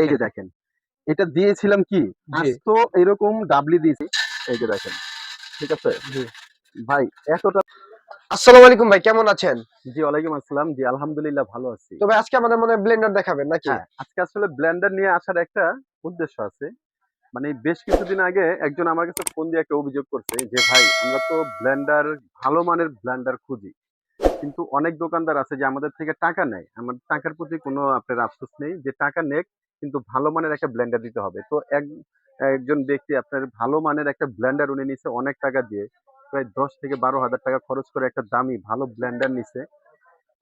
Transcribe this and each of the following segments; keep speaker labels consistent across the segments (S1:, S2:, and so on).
S1: এই যে দেখেন। এটা দিয়েছিলাম কি? তো এরকম ডাবলি দিয়েছি। এই যে দেখেন। ঠিক আছে? ভাই এতটা
S2: আসসালামু আলাইকুম ভাই কেমন আছেন?
S1: জি ওয়ালাইকুম আসসালাম। জি আলহামদুলিল্লাহ ভালো আছি।
S2: তবে আজকে আমাদের মনে হয় ব্লেন্ডার দেখাবেন নাকি?
S1: হ্যাঁ আজকে আসলে ব্লেন্ডার নিয়ে আসার একটা উদ্দেশ্য আছে। মানে বেশ কিছুদিন আগে একজন আমার কাছে ফোন দিয়ে একটা অভিযোগ করছে যে ভাই আমরা তো ব্লেন্ডার ভালো মানের ব্লেন্ডার খুঁজি। কিন্তু অনেক দোকানদার আছে যে আমাদের থেকে টাকা নেয়। আমার টাকার প্রতি কোনো আপনার আফসোস নেই যে টাকা নেক, কিন্তু ভালো মানের একটা ব্লেন্ডার দিতে হবে। তো এক, একজন ব্যক্তি আপনার ভালো মানের একটা ব্লেন্ডার উনি নিছে অনেক টাকা দিয়ে, প্রায় দশ থেকে বারো হাজার টাকা খরচ করে একটা দামি ভালো ব্লেন্ডার নিছে।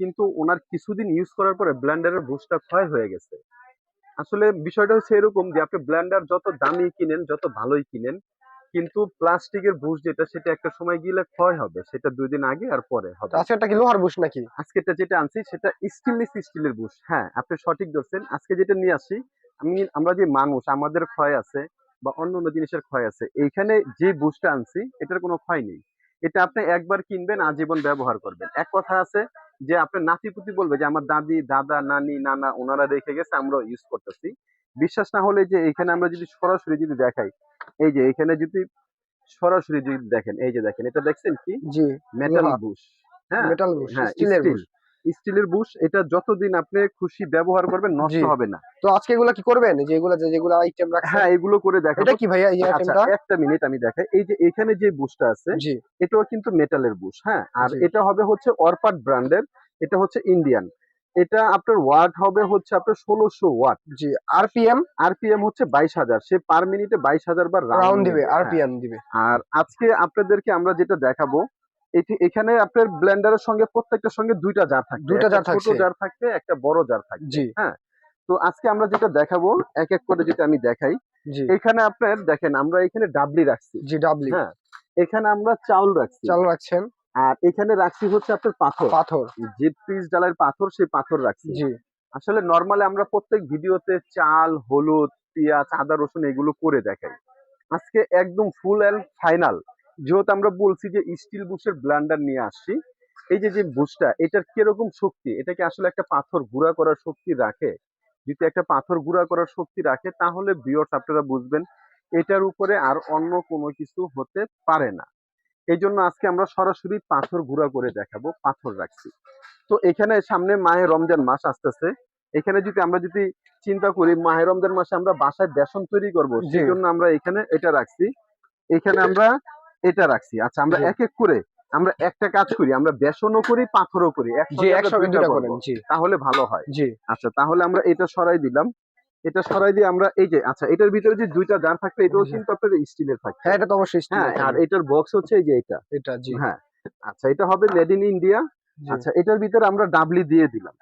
S1: কিন্তু ওনার কিছুদিন ইউজ করার পরে ব্লেন্ডারের বুশটা ক্ষয় হয়ে গেছে। আসলে বিষয়টা হচ্ছে এরকম যে আপনি ব্লেন্ডার যত দামি কিনেন, যত ভালোই কিনেন কিন্তু প্লাস্টিকের বুশ যেটা সেটা একটা সময় গেলে ক্ষয় হবে। সেটা দুই দিন আগে আর পরে হবে।
S2: আজকে একটা কি লোহার বুশ নাকি?
S1: আজকেটা যেটা আনছি সেটা স্টিললেস স্টিলের বুশ। হ্যাঁ আপনি সঠিক ধরছেন। আজকে যেটা নিয়ে আসি আমি আমরা যে মানুষ আমাদের ক্ষয় আছে বা অন্য অন্য জিনিসের ক্ষয় আছে এইখানে যে বুশটা আনছি এটার কোনো ক্ষয় নেই। এটা আপনি একবার কিনবেন আজীবন ব্যবহার করবেন। এক কথা আছে যে আপনার নাতিপুতি বলবে যে আমার দাদি দাদা নানি নানা ওনারা রেখে গেছে আমরা ইউজ করতেছি। বিশ্বাস না হলে যে এখানে আমরা যদি সরাসরি যদি দেখাই এই যে এখানে যদি সরাসরি যদি দেখেন এই যে দেখেন এটা দেখছেন কি?
S2: জি
S1: মেটাল বুশ হ্যাঁ?
S2: মেটাল বুশ স্টিলের বুশ
S1: স্টিলের বুশ এটা যতদিন আপনি খুশি ব্যবহার করবেন নষ্ট হবে না।
S2: তো আজকে এগুলা কি করবেন? যে এগুলা যেগুলো আইটেম রাখছেন।
S1: হ্যাঁ এগুলো করে দেখাবো।
S2: এটা কি ভাইয়া এই
S1: আচ্ছা
S2: আইটেমটা
S1: একটা মিনিট আমি দেখাই। এই যে এখানে যে বুশটা আছে
S2: জি।
S1: এটাও কিন্তু মেটালের বুশ হ্যাঁ? আর এটা হবে হচ্ছে অরপাট ব্র্যান্ডের এটা হচ্ছে ইন্ডিয়ান এটা আপনার ওয়াট হবে হচ্ছে আপনার ষোলোশো ওয়াট।
S2: জি আরপিএম
S1: আরপিএম হচ্ছে বাইশ হাজার। সে পার মিনিটে বাইশ হাজার বার
S2: রাউন্ড দিবে। আরপিএম দিবে।
S1: আর আজকে আপনাদেরকে আমরা যেটা দেখাবো এটি এখানে আপনার ব্লেন্ডারের সঙ্গে প্রত্যেকটার সঙ্গে দুইটা জার থাকবে।
S2: দুইটা
S1: একটা
S2: জার
S1: ছোট জার থাকবে একটা বড় জার থাকবে।
S2: জি। হ্যাঁ।
S1: তো আজকে আমরা যেটা দেখাবো এক এক করে যেটা আমি দেখাই। এখানে আপনার দেখেন আমরা এখানে ডাবলি রাখছি।
S2: জি ডাবলি।
S1: হ্যাঁ। এখানে আমরা চাউল রাখছি।
S2: চাল রাখছেন।
S1: আর এখানে রাখছি হচ্ছে আপনার পাথর।
S2: পাথর।
S1: যে পিস ডালের পাথর সেই পাথর রাখছি।
S2: জি।
S1: আসলে নর্মালি আমরা প্রত্যেক ভিডিওতে চাল হলুদ পেঁয়াজ আদা রসুন এগুলো করে দেখাই। আজকে একদম ফুল অ্যান্ড ফাইনাল যেহেতু আমরা বলছি যে স্টিল বুশের ব্লান্ডার নিয়ে আসছি এই যে যে বুশটা এটার কীরকম শক্তি? এটা কি আসলে একটা পাথর গুঁড়া করার শক্তি রাখে? যদি একটা পাথর গুঁড়া করার শক্তি রাখে তাহলে বিয়র্স আপনারা বুঝবেন এটার উপরে আর অন্য কোনো কিছু হতে পারে না। এই জন্য আজকে আমরা সরাসরি পাথর গুঁড়া করে দেখাবো পাথর রাখছি। তো এখানে সামনে মাহে রমজান মাস আসতেছে। এখানে যদি আমরা যদি চিন্তা করি মাহে রমজান মাসে আমরা বাসায় বেসন তৈরি করব। সেই জন্য আমরা এখানে এটা রাখছি। এখানে আমরা এটা রাখছি। আচ্ছা আমরা এক এক করে আমরা একটা কাজ করি আমরা বেসনও করি পাথরও করি। তাহলে ভালো হয়।
S2: জি।
S1: আচ্ছা তাহলে আমরা এটা সরাই দিলাম। এটা সরাই দিয়ে আমরা এই যে আচ্ছা এটার ভিতরে যে দুইটা জার থাকবে এটাও। কিন্তু আপনার স্টিলের থাকবে।
S2: হ্যাঁ এটা তো অবশ্যই
S1: হ্যাঁ আর এটার বক্স হচ্ছে এই যে এটা।
S2: এটা জি।
S1: হ্যাঁ আচ্ছা এটা হবে মেড ইন ইন্ডিয়া আচ্ছা এটার ভিতরে আমরা ডাবলি দিয়ে দিলাম।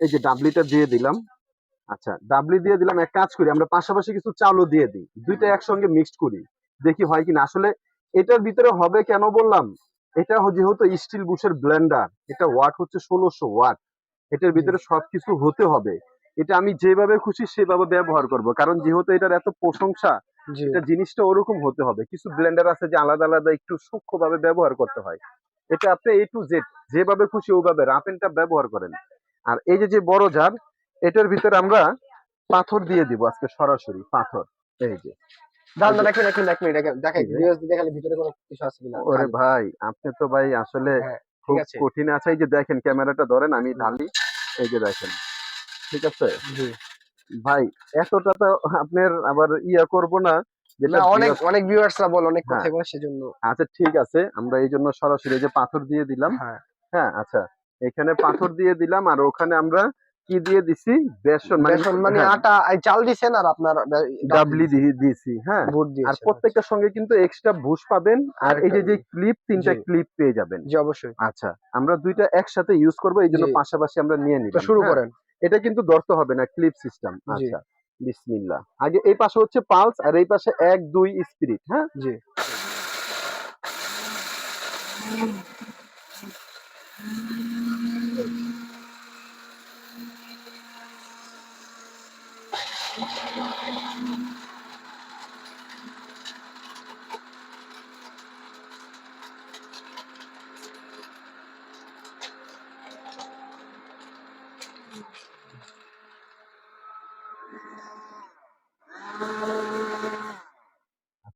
S1: এই যে ডাবলিটা দিয়ে দিলাম। আচ্ছা ডাবলি দিয়ে দিলাম এক কাজ করি আমরা পাশাপাশি কিছু চালও দিয়ে দিই। দুইটা একসঙ্গে মিক্সড করি। দেখি হয় কিনা। আসলে এটার ভিতরে হবে কেন বললাম? এটা যেহেতু স্টিল বুশের ব্লেন্ডার এটা ওয়াট হচ্ছে ষোলোশো ওয়াট এটার ভিতরে সবকিছু হতে হবে। এটা আমি যেভাবে খুশি সেভাবে ব্যবহার করব। কারণ যেহেতু এটার এত প্রশংসা এটা জিনিসটা ওরকম হতে হবে। কিছু ব্লেন্ডার আছে যে আলাদা আলাদা একটু সূক্ষ্মভাবে ব্যবহার করতে হয়। এটা আপনি এ টু জেড যেভাবে খুশি ওভাবে রাফ এন্ড টাফ ব্যবহার করেন। আর এই যে যে বড় জার এটার ভিতরে আমরা পাথর দিয়ে দিব আজকে সরাসরি পাথর। এই যে। ওরে ভাই আপনি তো ভাই আসলে
S2: হ্যাঁ,
S1: খুব। কঠিন আছে। এই যে দেখেন ক্যামেরাটা ধরেন আমি ঢালি। এই যে দেখেন। ঠিক আছে? ভাই এতটা তো আপনার আবার ইয়া করব না যেটা
S2: অনেক অনেক ভিউয়ার্সরা বলে অনেক
S1: হ্যাঁ।
S2: কথা বলে সেজন্য।
S1: আচ্ছা ঠিক আছে আমরা এই জন্য সরাসরি যে পাথর দিয়ে দিলাম।
S2: হ্যাঁ।
S1: হ্যাঁ আচ্ছা এখানে পাথর দিয়ে দিলাম আর ওখানে আমরা কি দিয়ে দিছি? বেসন
S2: বেসন মানে
S1: হ্যাঁ,
S2: আটা চাল দিছেন আর আপনার
S1: ডাবলি দিয়ে দিয়েছি হ্যাঁ। আর প্রত্যেকটার সঙ্গে কিন্তু এক্সট্রা বুশ পাবেন আর এই যে যে ক্লিপ তিনটা ক্লিপ পেয়ে যাবেন।
S2: জি অবশ্যই।
S1: আচ্ছা আমরা দুইটা একসাথে ইউজ করব এই জন্য পাশাপাশি আমরা নিয়ে নিব
S2: শুরু করেন।
S1: এটা কিন্তু দর্ত হবে না ক্লিপ সিস্টেম। আচ্ছা বিসমিল্লাহ। আগে এই পাশে হচ্ছে পালস আর এই পাশে এক দুই স্পিরিট হ্যাঁ?
S2: জি।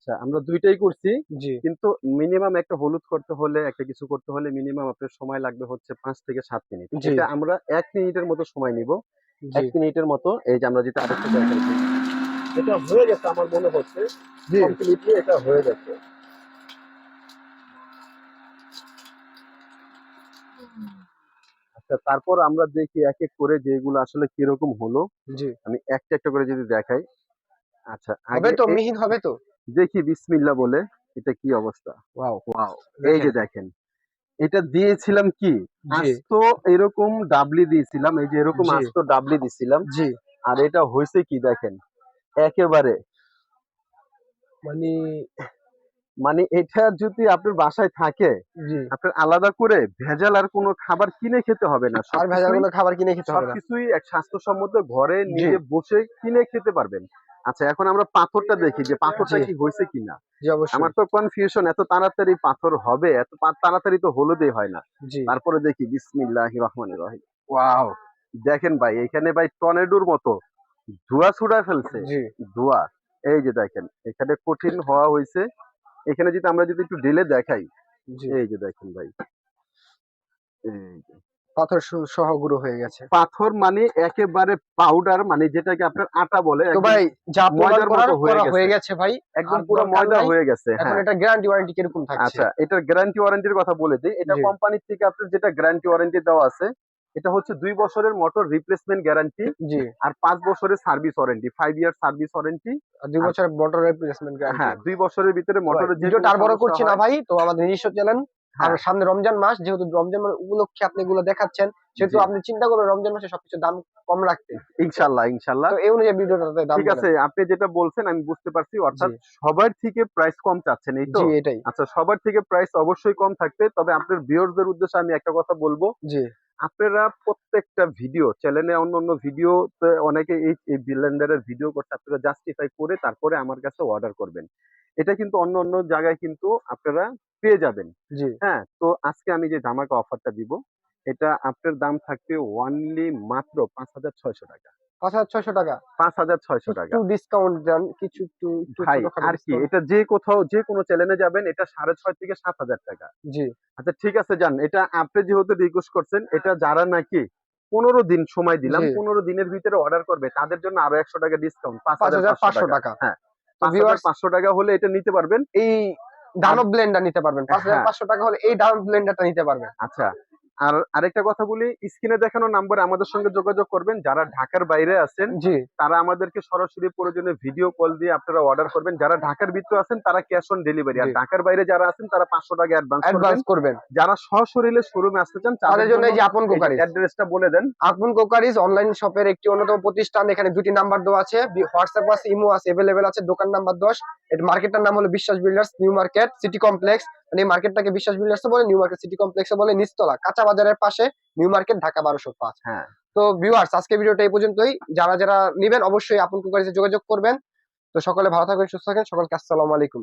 S1: আচ্ছা আমরা দুইটাই করছি। কিন্তু মিনিমাম একটা হলুদ করতে হলে একটা কিছু করতে হলে মিনিমাম আপনার সময় লাগবে হচ্ছে পাঁচ থেকে সাত মিনিট। এটা আমরা এক মিনিটের মতো সময় নিব। এক মিনিটের মতো এই যে আমরা যেটা আরেকটা এটা হয়ে গেছে আমার মনে হচ্ছে। কমপ্লিটলি এটা হয়ে গেছে। আচ্ছা তারপর আমরা দেখি এক এক করে যেগুলো আসলে কীরকম হলো।
S2: জি।
S1: আমি একটা একটা করে যদি দেখাই। আচ্ছা
S2: হবে
S1: আগে
S2: তো মিহিন হবে তো?
S1: দেখি বিসমিল্লাহ বলে এটা কি অবস্থা?
S2: ওয়াও।
S1: ওয়াও এই যে দেখেন। এটা দিয়েছিলাম কি? আস্ত এরকম ডাবলি দিয়েছিলাম এই যে এরকম। আস্ত ডাবলি দিছিলাম।
S2: জি।
S1: আর এটা হয়েছে কি দেখেন? একেবারে
S2: মানে
S1: মানে এটা যদি আপনার বাসায় থাকে আপনার আলাদা করে ভেজাল আর কোনো খাবার কিনে খেতে হবে না
S2: আর ভেজাল কোনো খাবার কিনে খেতে হবে না।
S1: সবকিছুই এক স্বাস্থ্যসম্মত ঘরে নিয়ে বসে কিনে খেতে পারবেন। আচ্ছা এখন আমরা পাথরটা দেখি যে পাথরটা। কি হয়েছে কিনা? আমার তো কনফিউশন এত তাড়াতাড়ি পাথর হবে এত তাড়াতাড়ি তো হলুদই হয় না। তারপরে দেখি বিসমিল্লাহ রহমান রহিম।
S2: ওয়াও।
S1: দেখেন ভাই এখানে ভাই টর্নেডোর মতো ধোঁয়া ছুড়া ফেলছে। ধোঁয়া। এই যে দেখেন এখানে কঠিন হওয়া হয়েছে। এখানে যদি আমরা যদি একটু ঢেলে দেখাই। এই যে দেখেন ভাই। এই যে।
S2: পাথর সহ- গুঁড়ো হয়ে গেছে।
S1: পাথর মানে একেবারে পাউডার মানে যেটাকে আপনার আটা বলে।
S2: তো ভাই যা
S1: ময়দার মতো হয়ে গেছে।
S2: ভাই।
S1: একদম পুরো ময়দা হয়ে গেছে
S2: এখন
S1: হ্যাঁ।
S2: এটা গ্যারান্টি ওয়ারেন্টি কীরকম থাকছে?
S1: আচ্ছা এটার গ্যারান্টি ওয়ারেন্টির কথা বলে দিই। এটা। কোম্পানির থেকে আপনার যেটা গ্যারান্টি ওয়ারেন্টি দেওয়া আছে এটা হচ্ছে দুই বছরের মোটর রিপ্লেসমেন্ট গ্যারান্টি
S2: জি।
S1: আর পাঁচ বছরের service warranty five year service warranty
S2: আর দুই বছরের মোটর রিপ্লেসমেন্ট
S1: হ্যাঁ দুই বছরের ভিতরে মোটরের যে
S2: ভিডিওটা আর বড় করছি না ভাই তো আমাদের নিজস্ব চ্যানেল আর
S1: হ্যাঁ।
S2: সামনে রমজান মাস যেহেতু রমজান মাস উপলক্ষে আপনি এগুলো দেখাচ্ছেন সেহেতু আপনি চিন্তা করবেন রমজান মাসে সবকিছু দাম কম রাখতে।
S1: ইনশাল্লাহ ইনশাল্লাহ।
S2: এই অনুযায়ী ভিডিওটাতে দাম
S1: ঠিক আছে আপনি যেটা বলছেন আমি বুঝতে পারছি অর্থাৎ সবার থেকে প্রাইস কম চাচ্ছেন এই। তো?
S2: এটাই।
S1: আচ্ছা সবার থেকে প্রাইস অবশ্যই কম থাকতে তবে আপনার ভিউয়ারদের উদ্দেশ্যে আমি একটা কথা বলব।
S2: জি।
S1: আপনারা প্রত্যেকটা ভিডিও চ্যানেলে অন্য অন্য ভিডিও অনেকে এই এই ব্লেন্ডারের ভিডিও করতে আপনারা জাস্টিফাই করে তারপরে আমার কাছে অর্ডার করবেন। এটা কিন্তু অন্য অন্য জায়গায় কিন্তু আপনারা পেয়ে যাবেন। হ্যাঁ তো আজকে আমি যে ধামাকা অফারটা দিব এটা আপনার দাম থাকবে ওয়ানলি মাত্র পাঁচ হাজার ছয়শো টাকা।
S2: পাঁচ হাজার ছয়শো টাকা।
S1: পাঁচ হাজার ছয়শো টাকা।
S2: একটু ডিসকাউন্ট দেন কিছু একটু একটু
S1: ভাই আর কি এটা যে কোথাও যে কোনো চ্যানেলে যাবেন এটা সাড়ে ছয় থেকে সাত হাজার টাকা।
S2: জি।
S1: আচ্ছা ঠিক আছে যান এটা আপনি যেহেতু রিকোয়েস্ট করছেন এটা যারা নাকি পনেরো দিন সময় দিলাম পনেরো দিনের ভিতরে অর্ডার করবে তাদের জন্য আরও একশো টাকা ডিসকাউন্ট পাঁচ
S2: হাজার পাঁচশো
S1: টাকা। হ্যাঁ পাঁচশো টাকা হলে এটা নিতে পারবেন।
S2: এই দানব ব্লেন্ডার নিতে পারবেন। পাঁচ হাজার
S1: হ্যাঁ।
S2: পাঁচশো টাকা হলে এই দানব ব্লেন্ডারটা নিতে পারবেন।
S1: আচ্ছা। আর আরেকটা কথা বলি স্ক্রিনে দেখানো নাম্বারে আমাদের সঙ্গে যোগাযোগ করবেন। যারা ঢাকার বাইরে আছেন
S2: জি।
S1: তারা আমাদেরকে সরাসরি প্রয়োজনে ভিডিও কল দিয়ে আপনারা অর্ডার করবেন। যারা ঢাকার ভিতরে আছেন তারা ক্যাশ অন ডেলিভারি আর ঢাকার বাইরে যারা আছেন তারা পাঁচশো টাকা অ্যাডভান্স করবেন।
S2: অ্যাডভান্স করবেন।
S1: যারা সশরীরে শোরুমে আসতে চান
S2: তাদের জন্য যে আপন কোকারিজ।
S1: অ্যাড্রেসটা বলে দেন।
S2: আপন কোকারিজ অনলাইন শপের একটি অন্যতম প্রতিষ্ঠান। এখানে দুটি নাম্বার দেওয়া আছে। হোয়াটসঅ্যাপ আছে ইমো আছে এভেলেবেল আছে দোকান নাম্বার দশ। এর মার্কেটটার নাম হলো Biswas builders new market city complex মানে এই মার্কেটটাকে বিশ্বাস বিল্ডার্স বলে নিউ মার্কেট সিটি কমপ্লেক্স বলে নিচতলা কাঁচা বাজারের পাশে নিউ মার্কেট ঢাকা বারোশো পাঁচ।
S1: হ্যাঁ।
S2: তো ভিউয়ার্স আজকে ভিডিওটা এই পর্যন্তই। যারা যারা নেবেন অবশ্যই আপন কুকারিতে যোগাযোগ করবেন। তো সকলে ভালো থাকবেন সুস্থ থাকেন সকলকে আসসালামু আলাইকুম।